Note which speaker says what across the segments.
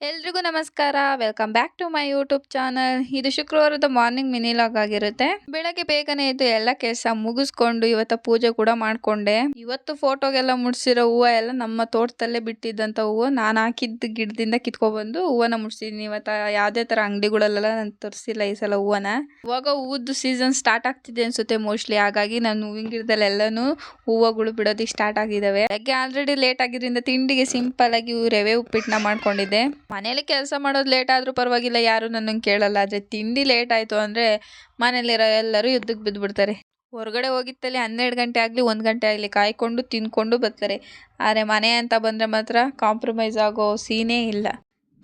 Speaker 1: ಎಲ್ರಿಗೂ ನಮಸ್ಕಾರ. Welcome back to my YouTube channel. ಇದು ಶುಕ್ರವಾರದ ಮಾರ್ನಿಂಗ್ ಮಿನಿ ಲಾಗ್ ಆಗಿರುತ್ತೆ. ಬೆಳಗ್ಗೆ ಬೇಗನೆ ಇದ್ದು ಎಲ್ಲ ಕೆಲಸ ಮುಗಿಸ್ಕೊಂಡು ಇವತ್ತ ಪೂಜೆ ಕೂಡ ಮಾಡ್ಕೊಂಡೆ. ಇವತ್ತು ಫೋಟೋಗೆಲ್ಲ ಮುಡ್ಸಿರೋ ಹೂವು ಎಲ್ಲ ನಮ್ಮ ತೋಟದಲ್ಲೇ ಬಿಟ್ಟಿದ್ದಂತ ಹೂವು. ನಾನು ಹಾಕಿದ್ದ ಗಿಡದಿಂದ ಕಿತ್ಕೊಬಂದು ಹೂವನ ಮುಡ್ಸಿದ್ದೀನಿ ಇವತ್ತ ಯಾವುದೇ ಥರ ಅಂಗಡಿಗಳಲ್ಲೆಲ್ಲ ನಾನು ತರಿಸಿಲ್ಲ ಈ ಸಲ ಹೂವನ್ನ. ಇವಾಗ ಹೂವದ್ದು ಸೀಸನ್ ಸ್ಟಾರ್ಟ್ ಆಗ್ತಿದೆ ಅನ್ಸುತ್ತೆ ಮೋಸ್ಟ್ಲಿ ಹಾಗಾಗಿ ನಾನು ಹೂವಿನ ಗಿಡದಲ್ಲೆಲ್ಲನೂ ಹೂವುಗಳು ಬಿಡೋದಕ್ಕೆ ಸ್ಟಾರ್ಟ್ ಆಗಿದಾವೆ. ಬೆಳಗ್ಗೆ ಆಲ್ರೆಡಿ ಲೇಟ್ ಆಗಿದ್ದರಿಂದ ತಿಂಡಿಗೆ ಸಿಂಪಲ್ ಆಗಿ ರವೆ ಉಪ್ಪಿಟ್ಟನ್ನ ಮಾಡ್ಕೊಂಡಿದ್ದೆ. ಮನೇಲಿ ಕೆಲಸ ಮಾಡೋದು ಲೇಟ್ ಆದರೂ ಪರವಾಗಿಲ್ಲ, ಯಾರೂ ನನ್ನನ್ನು ಕೇಳಲ್ಲ. ಆದರೆ ತಿಂಡಿ ಲೇಟ್ ಆಯಿತು ಅಂದರೆ ಮನೇಲಿರೋ ಎಲ್ಲರೂ ಯುದ್ಧಕ್ಕೆ ಬಿದ್ದುಬಿಡ್ತಾರೆ ಹೊರಗಡೆ ಹೋಗಿತ್ತಲ್ಲಿ ಹನ್ನೆರಡು ಗಂಟೆ ಆಗಲಿ, ಒಂದು ಗಂಟೆ ಆಗಲಿ ಕಾಯ್ಕೊಂಡು ತಿನ್ಕೊಂಡು ಬರ್ತಾರೆ ಆದರೆ ಮನೆ ಅಂತ ಬಂದರೆ ಮಾತ್ರ ಕಾಂಪ್ರಮೈಸ್ ಆಗೋ ಸೀನೇ ಇಲ್ಲ.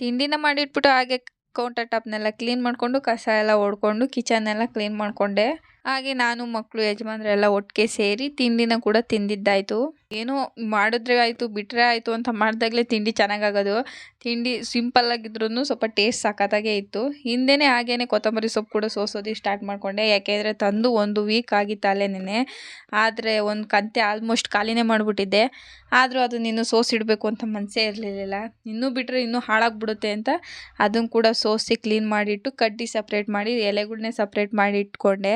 Speaker 1: ತಿಂಡಿನ ಮಾಡಿಟ್ಬಿಟ್ಟು ಹಾಗೆ ಕೌಂಟರ್ ಟಾಪ್ನೆಲ್ಲ ಕ್ಲೀನ್ ಮಾಡಿಕೊಂಡು, ಕಸ ಎಲ್ಲ ಹೊಡ್ಕೊಂಡು ಕಿಚನ್ನೆಲ್ಲ ಕ್ಲೀನ್ ಮಾಡಿಕೊಂಡೆ. ಹಾಗೆ ನಾನು ಮಕ್ಕಳು ಯಜಮಾನ್ರೆಲ್ಲ ಒಟ್ಟಿಗೆ ಸೇರಿ ತಿಂಡಿನ ಕೂಡ ತಿಂದಿದ್ದಾಯಿತು. ಏನೋ ಮಾಡಿದ್ರೆ ಆಯಿತು ಬಿಟ್ಟರೆ ಆಯಿತು ಅಂತ ಮಾಡಿದಾಗಲೇ ತಿಂಡಿ ಚೆನ್ನಾಗಾಗೋದು. ತಿಂಡಿ ಸಿಂಪಲ್ ಆಗಿದ್ರು ಸ್ವಲ್ಪ ಟೇಸ್ಟ್ ಸಖತ್ತಾಗೇ ಇತ್ತು. ಹಿಂದೆನೇ ಹಾಗೇನೆ ಕೊತ್ತಂಬರಿ ಸೊಪ್ಪು ಕೂಡ ಸೋಸೋದಕ್ಕೆ ಸ್ಟಾರ್ಟ್ ಮಾಡಿಕೊಂಡೆ. ಯಾಕೆಂದರೆ ತಂದು ಒಂದು ವೀಕ್ ಆಗಿತ್ತು ಅಲ್ಲೇನೆ ಆದರೆ ಒಂದು ಕಂತೆ ಆಲ್ಮೋಸ್ಟ್ ಖಾಲಿನೇ ಮಾಡಿಬಿಟ್ಟಿದ್ದೆ. ಆದರೂ ಅದನ್ನ ಇನ್ನೂ ಸೋಸಿಡಬೇಕು ಅಂತ ಮನಸ್ಸೇ ಇರಲಿಲ್ಲ ಇನ್ನೂ ಬಿಟ್ಟರೆ ಇನ್ನೂ ಹಾಳಾಗ್ಬಿಡುತ್ತೆ ಅಂತ ಅದನ್ನು ಕೂಡ ಸೋಸಿ ಕ್ಲೀನ್ ಮಾಡಿಟ್ಟು ಕಡ್ಡಿ ಸಪ್ರೇಟ್ ಮಾಡಿ ಎಲೆಗಳನ್ನೇ ಸಪ್ರೇಟ್ ಮಾಡಿ ಇಟ್ಕೊಂಡೆ.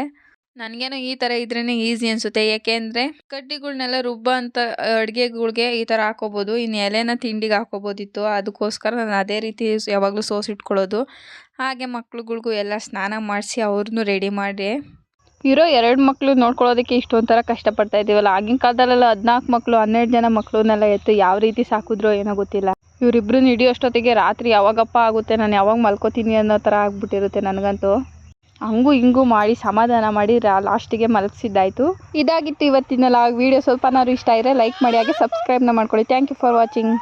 Speaker 1: ನನಗೇನೋ ಈ ಥರ ಇದ್ರೇ ಈಸಿ ಅನಿಸುತ್ತೆ. ಏಕೆಂದರೆ ಕಡ್ಡಿಗಳ್ನೆಲ್ಲ ರುಬ್ಬ ಅಂತ ಅಡುಗೆಗಳ್ಗೆ ಈ ಥರ ಹಾಕೋಬೋದು. ಇನ್ನು ಎಲೆನ ತಿಂಡಿಗೆ ಹಾಕೋಬೋದಿತ್ತು. ಅದಕ್ಕೋಸ್ಕರ ನಾನು ಅದೇ ರೀತಿ ಯಾವಾಗಲೂ ಸೋಸಿಟ್ಕೊಳ್ಳೋದು ಹಾಗೆ ಮಕ್ಳುಗಳಿಗೂ ಎಲ್ಲ ಸ್ನಾನ ಮಾಡಿಸಿ ಅವ್ರನ್ನೂ ರೆಡಿ ಮಾಡಿ. ಇರೋ ಎರಡು ಮಕ್ಕಳು ನೋಡ್ಕೊಳ್ಳೋದಕ್ಕೆ ಇಷ್ಟೊಂಥರ ಕಷ್ಟಪಡ್ತಾ ಇದ್ದೀವಲ್ಲ ಆಗಿನ ಕಾಲದಲ್ಲೆಲ್ಲ ಹದಿನಾಲ್ಕು ಮಕ್ಕಳು ಹನ್ನೆರಡು ಜನ ಮಕ್ಕಳನ್ನೆಲ್ಲ ಎತ್ತು ಯಾವ ರೀತಿ ಸಾಕಿದ್ರೋ ಏನೋ ಗೊತ್ತಿಲ್ಲ. ಇವರಿಬ್ರು ಹಿಡಿಯೋಷ್ಟೊತ್ತಿಗೆ ರಾತ್ರಿ ಯಾವಾಗಪ್ಪ ಆಗುತ್ತೆ? ನಾನು ಯಾವಾಗ ಮಲ್ಕೋತೀನಿ ಅನ್ನೋ ಥರ ಆಗ್ಬಿಟ್ಟಿರುತ್ತೆ ನನಗಂತೂ. ಹಂಗೂ ಹಿಂಗೂ ಮಾಡಿ ಸಮಾಧಾನ ಮಾಡಿ ಲಾಸ್ಟಿಗೆ ಮಲಗಿಸಿದ್ದಾಯಿತು. ಇದಾಗಿತ್ತು ಇವತ್ತಿನ ಲಾಗ್ ವಿಡಿಯೋ. ಸ್ವಲ್ಪನಾದ್ರು ಇಷ್ಟ ಆದರೆ ಲೈಕ್ ಮಾಡಿ, ಹಾಗೆ ಸಬ್ಸ್ಕ್ರೈಬ್ನ ಮಾಡ್ಕೊಳ್ಳಿ. Thank you for watching